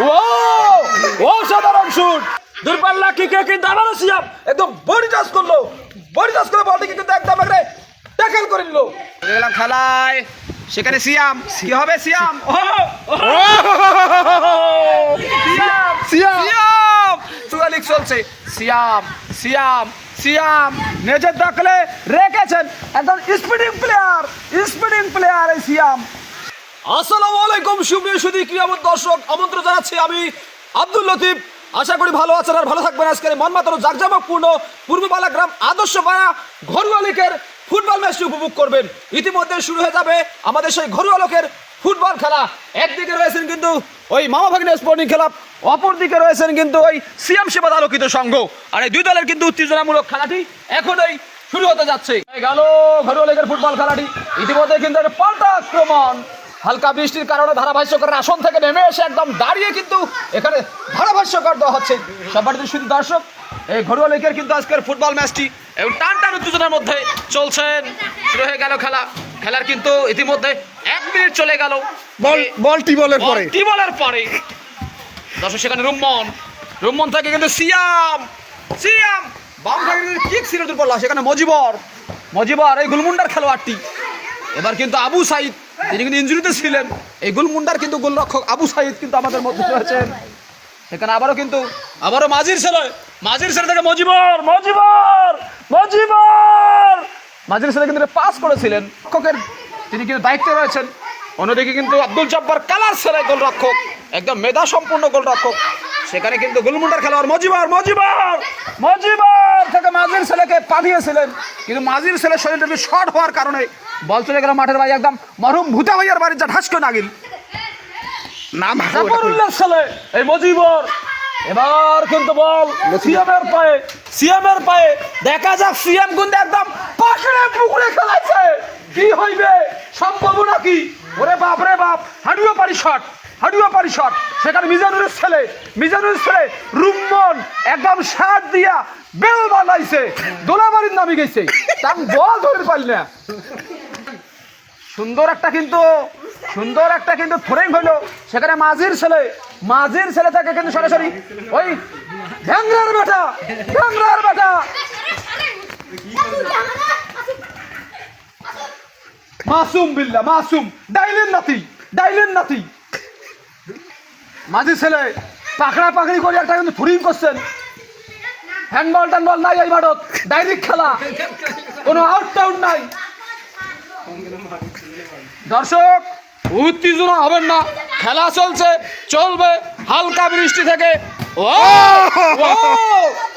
ও অসাধারণ শুট দূরপাল্লা কিকে কিন্তু আবারও সিয়াম একদম বডি টাচ করল বডি টাচ করে বলটি কিন্তু একদম একবারে ট্যাকেল করে নিল গেলাম খেলায় সেখানে সিয়াম কি হবে সিয়াম ও সিয়াম সিয়াম। সিয়াম চুয়ালিক চলছে সিয়াম সিয়াম সিয়াম নিজের দখলে রেখেছেন একদম স্পিডিং প্লেয়ার স্পিডিং প্লেয়ার এই সিয়াম আসসালামু সুপ্রিয় সুদী দর্শক, আমন্ত্রণ জানাচ্ছি আমি আব্দুল লতিফ। আশা করি ভালো আছেন আর ভালো থাকবেন। আজকের জাকজমকপূর্ণ গ্রাম ঘরুয়া লীগের ফুটবল ম্যাচটি উপভোগ করবেন। ইতিমধ্যে শুরু হয়ে যাবে আমাদের সেই ঘরুয়া লোকের ফুটবল খেলা। একদিকে রয়েছেন কিন্তু ওই মামা ভাগ্নে স্পোর্টিং ক্লাব অপর দিকে রয়েছেন কিন্তু ওই সিএম সেবাদ আলোকিত সংঘ। আর এই দুই দলের কিন্তু উত্তেজনামূলক খেলাটি এখনই শুরু হতে যাচ্ছে। গেল ঘরুয়া লীগের ফুটবল খেলাটি। ইতিমধ্যে কিন্তু পাল্টা আক্রমণ। হালকা বৃষ্টির কারণে ধারাভাষ্যকরের আসন থেকে নেমে এসে একদম দাঁড়িয়ে কিন্তু এখানে ধারাভাষ্যকর দেওয়া হচ্ছে। সবার শুধু দর্শক এই ঘরুয়া লীগের কিন্তু আজকের ফুটবল ম্যাচটি এবং টান টান উত্তেজনার মধ্যে চলছেন। শুরু হয়ে গেল খেলা। খেলার কিন্তু ইতিমধ্যে এক মিনিট চলে গেল। বল বল টিবলের পরে। কি বলার পরে। দর্শক সেখানে রুম্মন। রুম্মন থেকে কিন্তু সিয়াম। সিয়াম বাম থেকে কিন্তু কিক দুর্বল সেখানে মজিবর। মজিবর এই গুলমুন্ডার খেলোয়াড়টি। এবার কিন্তু আবু সাইদ তিনি কিন্তু ইঞ্জুরিতে ছিলেন। এই গুলমুন্ডার কিন্তু গোলরক্ষক আবু সাইদ কিন্তু আমাদের মধ্যে রয়েছেন। সেখানে আবারও কিন্তু আবারও মাঝির ছেলে মাঝির ছেলে থেকে মজিবর মজিবর মজিবর। মাঝির ছেলে কিন্তু পাস করেছিলেন। রক্ষকের তিনি কিন্তু দায়িত্বে রয়েছেন। অন্যদিকে কিন্তু আব্দুল জব্বার কালার ছেলে গোলরক্ষক একদম মেধা সম্পূর্ণ গোলরক্ষক। সেখানে কিন্তু গুলমুন্ডার খেলোয়াড় মজিবর মজিবর মজিবর থেকে মাঝির ছেলেকে পাঠিয়েছিলেন। কিন্তু মাঝির ছেলে শরীরটা শর্ট হওয়ার কারণে বল চলে গেল মাঠের বাইরে একদম মরহুম ভূতা ভাইয়ার বাড়ির যা ঢাসকে নাগিল নাম জাফরুল্লাহ ছেলে এই মজিবর এবার কিন্তু বল সিএমের পায়ে সিএমের পায়ে। দেখা যাক সিএম কিন্তু একদম পাকড়ে পুকুরে খেলাইছে। কি হইবে সম্ভব নাকি? ওরে বাপ রে বাপ হাঁটুও পারি শট হাঁটুও পারি শট সেখানে মিজানুরের ছেলে মিজানুরের ছেলে রুম্মন একদম সাত দিয়া বেল বানাইছে দোলাবাড়ির নামে গেছে। তার বল ধরে পারল না। সুন্দর একটা কিন্তু, সুন্দর একটা কিন্তু ফ্রেম হলো সেখানে মাঝির ছেলে মাঝির ছেলে থাকে কিন্তু সরাসরি ওই ভ্যাংরার বেটা ভ্যাংরার বেটা। মাসুম বিল্লা, মাসুম ডাইলেন নাতি ডাইলেন নাতি। মাঝির ছেলে, পাকড়া পাকড়ি করে একটা কিন্তু থুরিং করছেন। হ্যান্ডবল ট্যান্ডবল নাই এই মাঠত ডাইরেক্ট খেলা। কোনো আউট টাউট নাই। দর্শক, উত্তেজনা হবেন না। খেলা চলছে, চলবে, হালকা বৃষ্টি থেকে। ও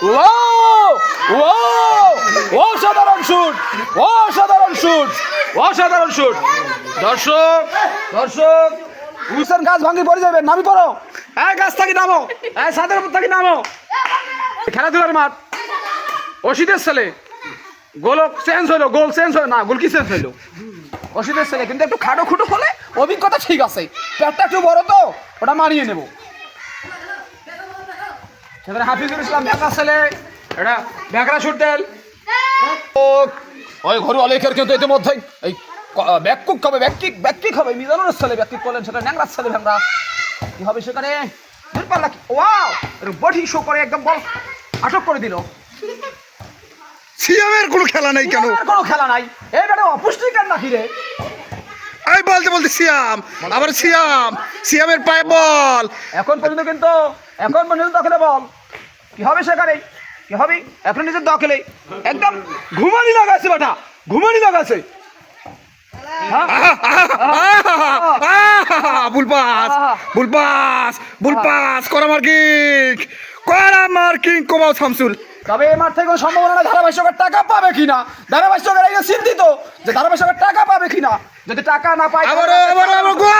ও ও অসাধারণ শুট অসাধারণ শুট অসাধারণ শুট দর্শক দর্শক উইসেন গাছ ভাঙি পড়ে যাবে, নামি পড়ো। এই গাছ থাকি নামো, এই সাদের উপর থাকি নামো। খেলাধুলার মাঠ। অসিতের ছেলে। গোল চেঞ্জ হলো, গোল চেঞ্জ হলো, না, গোল কি চেঞ্জ হলো? অসিতের ছেলে, কিন্তু একটু খাটো খুটো হলে অভিজ্ঞতা ঠিক আছে। পেটটা একটু বড় তো, ওটা মানিয়ে নেব। সেখানে হাফিজুল ইসলাম ব্যাকা ছেলে। এটা ব্যাকরা ও, ওই ঘরু অলেখের কিন্তু ইতিমধ্যেই, এই ব্যাকুক হবে ব্যাকিক ব্যাকিক হবে। মিজানুরের ছেলে ব্যাকিক করলেন সেটা ন্যাংরার ছেলে ভ্যাংরা কি হবে সেখানে? দূরপাল্লা কি ওয়াও! বডি শো করে একদম বল আটক করে দিল। সিএমের কোনো খেলা নেই কেন? কোনো খেলা নাই। এই ব্যাটা অপুষ্টিকার নাকি রে? আমি বলতে বলতে সিয়াম আবার সিয়াম সিয়ামের পায়ে বল। এখন পর্যন্ত কিন্তু এখন পর্যন্ত দখলে বল। কি হবে সেখানে? কি হবে? এখন নিজের দখলে। একদম ঘুমানি লাগাছে বেটা ঘুমানি লাগাছে? বুলপাস বুলপাস বুলপাস করা মার্কিং করা মার্কিং কোবাও শামসুল। তবে এই মাঠ থেকে কোনো সম্ভাবনা ধারাভাষ্যকের টাকা পাবে কিনা। ধারাভাষ্যকের এই যে চিন্তিত যে ধারাভাষ্যকের টাকা পাবে কিনা যদি টাকা না পায় আবার আবার আবার গোল!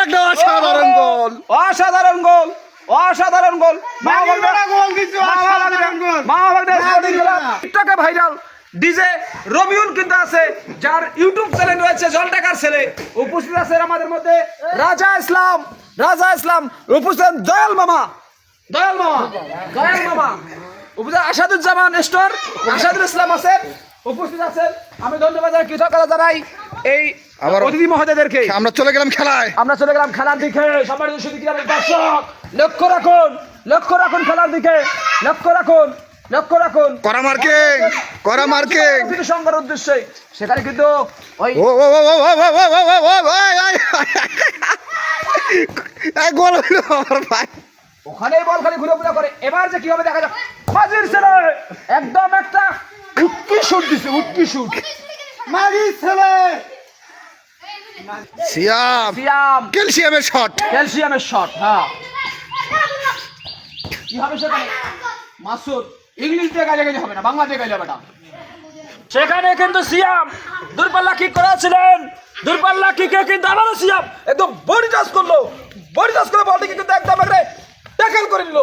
একটা অসাধারণ গোল! অসাধারণ গোল! অসাধারণ গোল! টিকটকে ভাইরাল ডিজে রবিউল কিন্তু আছে যার ইউটিউব চ্যানেল রয়েছে জলটাকার ছেলে। উপস্থিত আছে আমাদের মধ্যে রাজা ইসলাম রাজা ইসলাম উপস্থিত আছেন দয়াল মামা। দয়াল মামা দয়াল মামা। উপস্থিত আসাদুজ্জামান স্টোর আসাদুল ইসলাম আছেন উপস্থিত আছেন আমি ধন্যবাদ জানাই কৃতজ্ঞতা জানাই এই আবার- অতিথি মহোদয়দেরকে। আমরা চলে গেলাম খেলায়। আমরা চলে গেলাম খেলার দিকে। সম্মানিত সুদী দর্শক লক্ষ্য রাখুন লক্ষ্য রাখুন খেলার দিকে লক্ষ্য রাখুন। লক্ষ্য রাখুন করা মার্কিং করা মার্কিং কিন্তু সংঘের উদ্দেশ্যে সেখানে কিন্তু ওই ও ও ও ও ও ও ও ও ও ও ওই, ওই, এই গোল হলো আমার ভাই ওখানেই বল খালি ঘুরে ঘুরে করে এবার যে কি হবে দেখা যাক মাঝির ছেলে একদম একটা উটকি শুট দিছে উটকি শুট মাঝির ছেলে সিয়াম সিয়াম ক্যালসিয়ামের শট ক্যালসিয়ামের শট হ্যাঁ কি হবে সেখানে মাসুদ ইংলিশ দিয়ে গাইলে গেলে হবে না বাংলা দিয়ে গাইলে হবে না। সেখানে কিন্তু সিয়াম দূরপাল্লা কিক করেছিলেন? দূরপাল্লা কিকে কিন্তু আবারও সিয়াম একদম বডি টাচ করল। বডি টাচ করে বলটি কিন্তু একদম একরে ট্যাকেল করে নিল।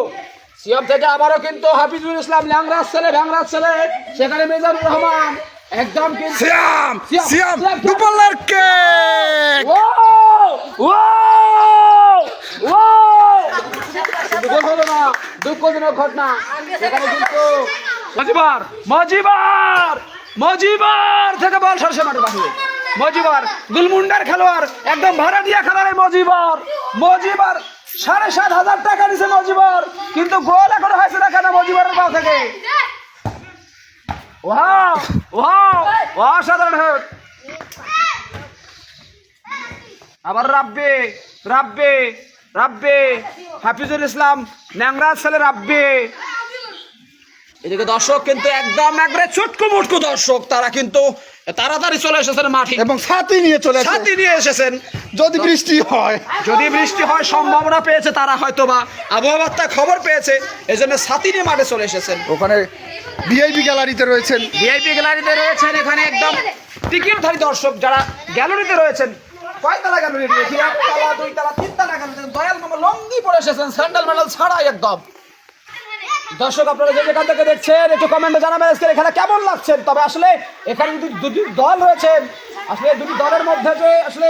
সিয়াম থেকে আবারও কিন্তু হাফিজুল ইসলাম ল্যাংরাজ ছেলে ভ্যাংরাজ ছেলে সেখানে মেজানুর রহমান একদম কিন্তু সিয়াম সিয়াম, দুপাল্লার কেক। ও ও ও কিন্তু গোল ঘটনা। সেখানে কিন্তু মজিবার মজিবার মজিবার থেকে বল সরষে মাঠে বাহিরে। মজিবার, গুলমুন্ডার খেলোয়াড়, একদম ভাড়া দিয়া খেলার মজিবার। মজিবার, সাড়ে সাত হাজার টাকা নিছে মজিবার। কিন্তু গোল এখন হয়েছে না কেন মজিবারের পা থেকে। ওয়াও ওয়াও, অসাধারণ হেড আবার রাব্বে রাব্বে। রাব্বে হাফিজুল ইসলাম ন্যাংরা ছেলে রাব্বে। এদিকে দর্শক কিন্তু একদম একবারে চটকু মুটকু দর্শক তারা কিন্তু তাড়াতাড়ি চলে এসেছেন মাঠে। এবং সাথী নিয়ে চলে সাথী নিয়ে এসেছেন। যদি বৃষ্টি হয়। যদি বৃষ্টি হয় সম্ভাবনা পেয়েছে তারা হয়তো বা আবহাওয়ার খবর পেয়েছে এই জন্য সাথী নিয়ে মাঠে চলে এসেছেন। ওখানে ভিআইপি গ্যালারিতে রয়েছেন। ভিআইপি গ্যালারিতে রয়েছেন এখানে একদম টিকিটধারী দর্শক যারা গ্যালারিতে রয়েছেন। কয়তলা গ্যালারি? রয়েছে একতলা দুইতলা তিনতলা গ্যালারি এসেছেন স্যান্ডেল ম্যান্ডেল একদম। দর্শক, আপনারা যেখান থেকে দেখছেন, একটু কমেন্টে জানাবেন আজকের কেমন লাগছেন তবে আসলে এখানে দুটি দল রয়েছেন আসলে দুটি দলের মধ্যে যে আসলে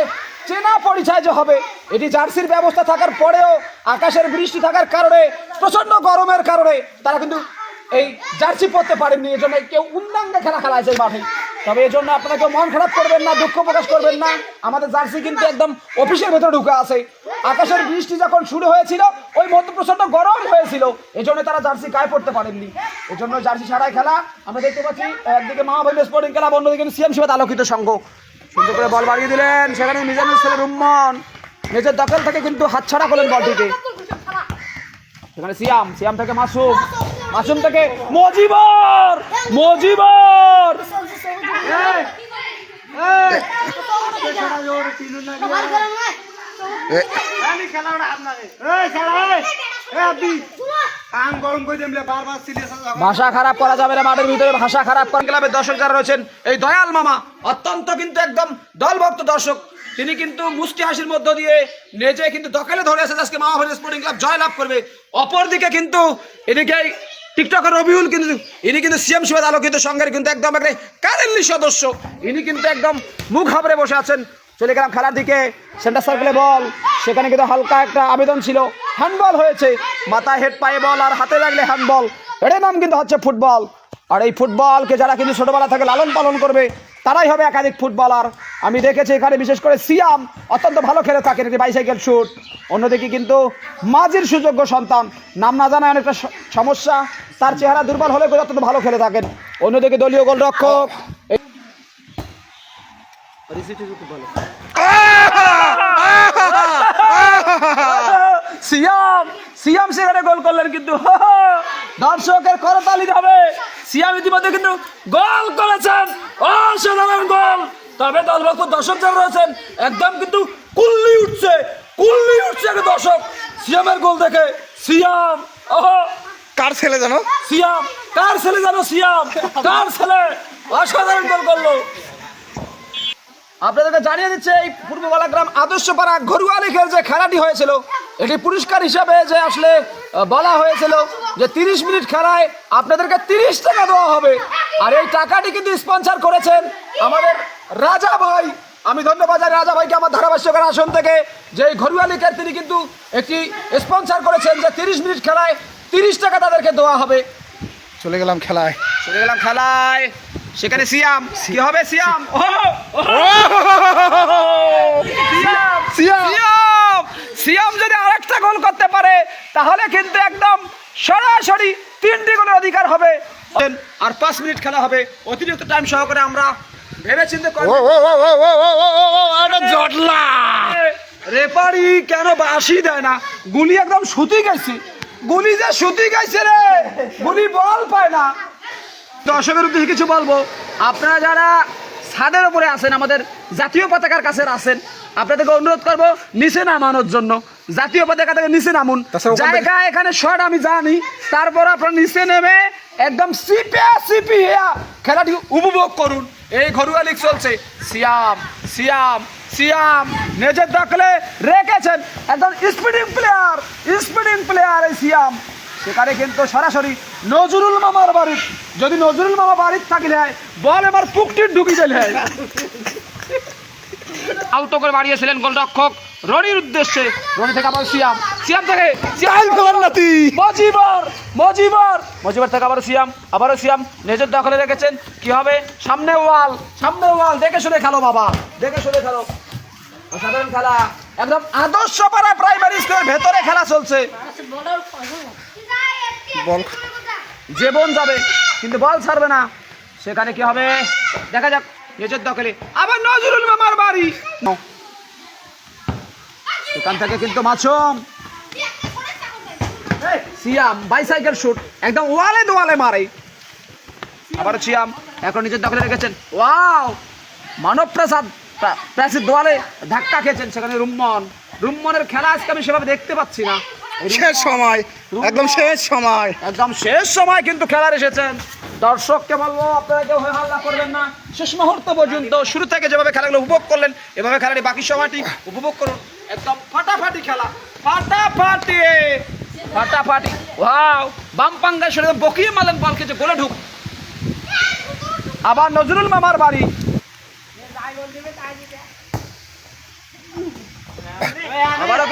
চেনা পরিচয় যে হবে, এটি জার্সির ব্যবস্থা থাকার পরেও, আকাশের বৃষ্টি থাকার কারণে প্রচণ্ড গরমের কারণে, তারা কিন্তু এই জার্সি পরতে পারেননি। এই জন্য কেউ উন্দাঙ্গে খেলা খেলা আছে মাঠে। তবে এই জন্য আপনারা কেউ মন খারাপ করবেন না, দুঃখ প্রকাশ করবেন না। আমাদের জার্সি কিন্তু একদম অফিসের ভেতরে ঢুকে আছে। আকাশের বৃষ্টি যখন শুরু হয়েছিল, ওই মধ্যে প্রচণ্ড গরম হয়েছিল। এই জন্য তারা জার্সি গায়ে পড়তে পারেননি। এই জন্য জার্সি ছাড়াই খেলা আমরা দেখতে পাচ্ছি, একদিকে মহাবৈল স্পোর্টিং ক্লাব অন্যদিকে সিএম শিবাদ আলোকিত সংঘ। সুন্দর করে বল বাড়িয়ে দিলেন, সেখানে মিজানুর ছেলে রুম্মন নিজের দখল থেকে কিন্তু হাতছাড়া করলেন বলটিকে। সেখানে সিয়াম সিয়াম থেকে মাসুম। মাসুম থেকে মজিবর মজিবর! ভাষা খারাপ করা যাবে না, মাঠের ভিতরে ভাষা খারাপ করেন ক্লাবের দর্শক যারা রয়েছেন, এই দয়াল মামা অত্যন্ত কিন্তু একদম দলভক্ত দর্শক। তিনি কিন্তু মুষ্টি হাসির মধ্য দিয়ে নেচে কিন্তু দখলে ধরে আছে আজকে মামা স্পোর্টিং ক্লাব জয় লাভ করবে। অপরদিকে কিন্তু এদিকে টিকটকের রবিউল কিন্তু, ইনি কিন্তু সিএম শিবাদ আলোকিত সংঘের কিন্তু একদম একটা কারেন্টলি সদস্য। ইনি কিন্তু একদম মুখ হাবড়ে বসে আছেন। চলে গেলাম খেলার দিকে। সেন্টার সার্কেলে বল। সেখানে কিন্তু হালকা একটা আবেদন ছিল। হ্যান্ডবল হয়েছে। মাথায় হেড পায়ে বল আর হাতে লাগলে হ্যান্ডবল এটার নাম কিন্তু হচ্ছে ফুটবল আর এই ফুটবলকে যারা কিন্তু ছোটোবেলা থেকে লালন পালন করবে তারাই হবে একাধিক ফুটবলার। আমি দেখেছি এখানে বিশেষ করে সিয়াম অত্যন্ত ভালো খেলে থাকেন একটি বাইসাইকেল শুট অন্যদিকে কিন্তু মাঝির সুযোগ্য সন্তান, নাম না জানায় অনেকটা সমস্যা। তার চেহারা দুর্বল হলে কিন্তু অত্যন্ত ভালো খেলে থাকেন। অন্যদিকে দলীয় গোলরক্ষক সিয়াম সিয়াম সেখানে গোল করলেন কিন্তু দর্শকের করতালি হবে সিয়াম ইতিমধ্যে কিন্তু গোল করেছেন। অসাধারণ গোল! তবে দলভক্ত দর্শক যারা রয়েছেন একদম কিন্তু কুল্লি উঠছে কুল্লি উঠছে একটা দর্শক। সিয়ামের গোল দেখে সিয়াম ওহো! কার ছেলে জানো? সিয়াম কার ছেলে জানো সিয়াম? কার ছেলে? অসাধারণ গোল করল। আপনাদেরকে জানিয়ে দিচ্ছে এই পূর্ব বালাগ্রাম আদর্শপাড়া ঘরুয়া লিখের যে খেলাটি হয়েছিল এটি পুরস্কার হিসাবে যে আসলে বলা হয়েছিল যে তিরিশ মিনিট খেলায় আপনাদেরকে তিরিশ টাকা দেওয়া হবে। আর এই টাকাটি কিন্তু স্পন্সর করেছেন আমাদের রাজা ভাই। আমি ধন্যবাদ জানাই রাজা ভাইকে আমার ধারাভাষ্যকার আসন থেকে। যে এই ঘরুয়া লিখের তিনি কিন্তু একটি স্পন্সর করেছেন যে তিরিশ মিনিট খেলায় তিরিশ টাকা তাদেরকে দেওয়া হবে। চলে গেলাম খেলায়। চলে গেলাম খেলায়। সেখানে সিয়াম। কি হবে সিয়াম? ও সিয়াম! সিয়াম! সিয়াম! সিয়াম যদি পাঁচটা গোল করতে পারে তাহলে কিন্তু একদম সরাসরি তিনটি গোলের অধিকার হবে। আর পাঁচ মিনিট খেলা হবে। অতিরিক্ত টাইম সহকারে আমরা ভেবে চিন্তে জটলা! রেপারি কেন বাসি দেয় না? গুলি একদম সুতি গেছে গুলি যে সুতি গেছে রে! গুলি বল পায় না। দর্শকের উদ্দেশ্যে কিছু বলব। আপনারা যারা ছাদের ওপরে আছেন আমাদের জাতীয় পতাকার কাছে আসেন আপনাদেরকে অনুরোধ করব নিচে নামানোর জন্য। জাতীয় পতাকা থেকে নিচে নামুন। জায়গা এখানে শর্ট আমি জানি। তারপর আপনার নিচে নেমে একদম সিপে সিপি খেলাটি উপভোগ করুন। এই ঘরুয়া লিগ চলছে। সিয়াম সিয়াম সিয়াম। নিজের দখলে রেখেছেন একদম স্পিডিং প্লেয়ার স্পিডিং প্লেয়ার এই সিয়াম। সেখানে কিন্তু সরাসরি নজরুল মামার বাড়ি যদি নজরুল মামা বাড়ির থাকিলে বল এবার পুকটি ঢুকি দিলে আলতো করে বাড়িয়েছিলেন গোলরক্ষক। রনির উদ্দেশ্যে রনি থেকে আবার সিয়াম। সিয়াম থেকে তোমার নাতি। মজিবর মজিবর। মজিবর থেকে আবার সিয়াম আবারও সিয়াম। নিজের দখলে রেখেছেন। কি হবে? সামনে ওয়াল সামনে ওয়াল। দেখে শুনে খেলো বাবা দেখে শুনে খেলো। অসাধারণ খেলা। একদম আদর্শ পাড়া প্রাইমারি স্কুলের ভেতরে খেলা চলছে। বল যে জীবন যাবে কিন্তু বল ছাড়বে না। সেখানে কি হবে? দেখা যাক নিজের দখলে। আবার নজরুল মামার বাড়ি। এখান থেকে কিন্তু মাছুম। সিয়াম বাইসাইকেল শুট একদম ওয়ালে দোয়ালে মারে। আবার সিয়াম এখন নিজের দখলে রেখেছেন। ওয়াও মানব প্রসাদ প্রা- প্রাচীর দোয়ালে ধাক্কা খেয়েছেন সেখানে রুম্মন। রুম্মনের খেলা আজকে আমি সেভাবে দেখতে পাচ্ছি না। শেষ সময় একদম শেষ সময়। একদম শেষ সময় কিন্তু খেলার এসেছেন। দর্শককে বলব আপনারা কেউ হয়ে হাল্লা করবেন না। শেষ মুহূর্ত পর্যন্ত শুরু থেকে যেভাবে খেলাগুলো উপভোগ করলেন এভাবে খেলাটি বাকি সময়টি উপভোগ করুন। একদম ফাটাফাটি খেলা। ফাটাফাটি। ফাটাফাটি। ওয়াও, বাম পাঙ্গায় সরে বকিয়ে মারলেন বল খেয়েছে গোলে ঢুক। আবার নজরুল মামার বাড়ি। আবারও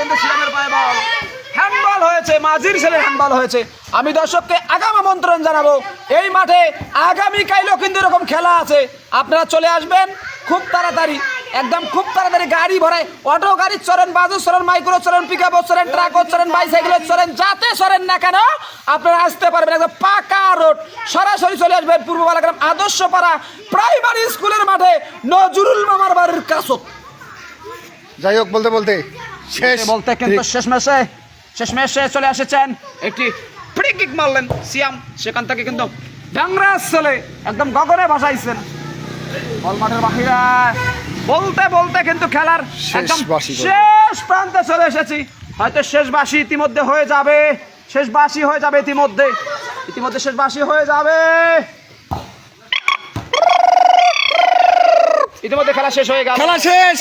বল। হয়েছে, মাঝির ছেলে হ্যান্ডবল হয়েছে। আমি দর্শককে আগাম আমন্ত্রণ জানাব। এই মাঠে আগামী কাইলেও কিন্তু এরকম খেলা আছে। আপনারা চলে আসবেন খুব তাড়াতাড়ি। একদম খুব তাড়াতাড়ি গাড়ি ভরায়। অটো গাড়ি চড়েন বাজু চড়েন মাইক্রো চড়েন পিক আপ চড়েন ট্রাকও চড়েন বাইসাইকেল চড়েন যাতে চড়েন না কেন আপনারা আসতে পারবেন একদম পাকা রোড সরাসরি চলে আসবেন পূর্ব বালাগ্রাম আদর্শ পাড়া প্রাইমারি স্কুলের মাঠে নজরুল মামার বাড়ির কাছত যাই হোক বলতে বলতে শেষ। বলতে কিন্তু শেষমেশে শেষমেশে চলে এসেছেন একটি ফ্রি কিক মারলেন সিয়াম। সেখান থেকে কিন্তু ডাংরাস ছেলে একদম গগনে ভাসাইছেন। বল মাঠের বাহিরা। বলতে বলতে কিন্তু খেলার একদম শেষ প্রান্তে চলে এসেছি। হয়তো শেষ বাসি ইতিমধ্যে হয়ে যাবে। শেষ বাসি হয়ে যাবে ইতিমধ্যে। ইতিমধ্যে শেষ বাসি হয়ে যাবে। ইতিমধ্যে খেলা শেষ হয়ে গেল। খেলা শেষ!